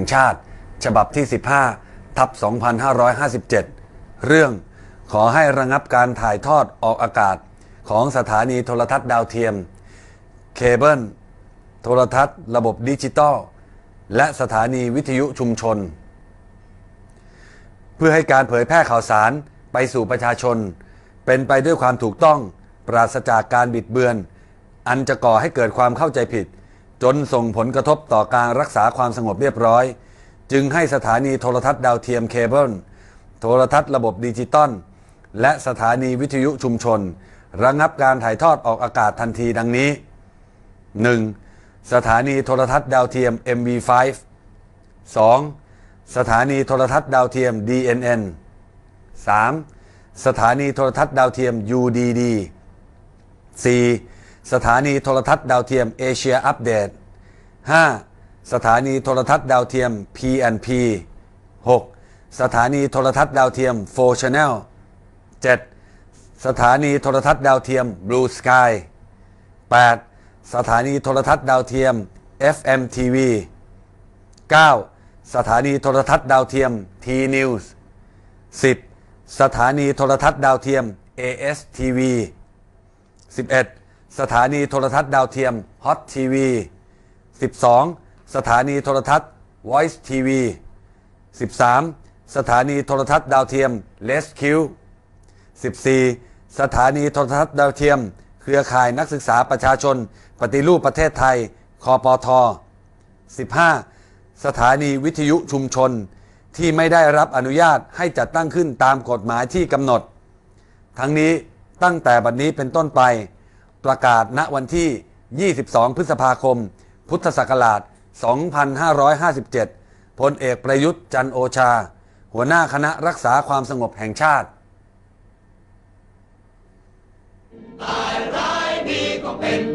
ห่งชาติ ฉบับที่ 15 ทับ 2557 เรื่องขอให้ระงับการถ่ายทอดออกอากาศของสถานีโทรทัศน์ดาวเทียม เคเบิล โทรทัศน์ ระบบดิจิตอล และสถานีวิทยุชุมชน เพื่อให้การเผยแพร่ข่าวสารไปสู่ประชาชน เป็นไปด้วยความถูกต้อง ปราศจากการบิดเบือน อันจะก่อให้เกิดความเข้าใจผิด จนส่งผลกระทบต่อการรักษาความสงบเรียบร้อย จึงให้สถานีโทรทัศน์ดาวเทียมเคเบิลโทรทัศน์ระบบดิจิตอลและสถานีวิทยุชุมชน ระงับการถ่ายทอดออกอากาศทันทีดังนี้ 1. สถานีโทรทัศน์ดาวเทียม MV5 2. สถานีโทรทัศน์ดาวเทียม DNN 3. สถานีโทรทัศน์ดาวเทียม UDD 4. สถานีโทรทัศน์ดาวเทียมเอเชียอัปเดต 5. สถานีโทรทัศน์ดาวเทียม PNP 6. สถานีโทรทัศน์ดาวเทียม4 Channel 7. สถานีโทรทัศน์ดาวเทียม Blue Sky 8. สถานีโทรทัศน์ดาวเทียม FM TV 9. สถานีโทรทัศน์ดาวเทียม T News 10. สถานีโทรทัศน์ดาวเทียม AS TV 11. สถานีโทรทัศน์ดาวเทียม Hot TV 12. สถานีโทรทัศน์ Voice TV 13. สถานีโทรทัศน์ดาวเทียม Rescue 14. สถานีโทรทัศน์ดาวเทียม เครือข่ายนักศึกษาประชาชน ปฏิรูปประเทศไทย คอปท 15. สถานีวิทยุชุมชน ที่ไม่ได้รับอนุญาตให้จัดตั้งขึ้นตามกฎหมายที่กำหนด ทั้งนี้ตั้งแต่บัดนี้เป็นต้นไป ประกาศณวันที่ 22 พฤษภาคม พุทธศักราช 2557 พลเอกประยุทธ์จันโอชา หัวหน้าคณะรักษาความสงบแห่งชาติตายร้ายดีก็เป็น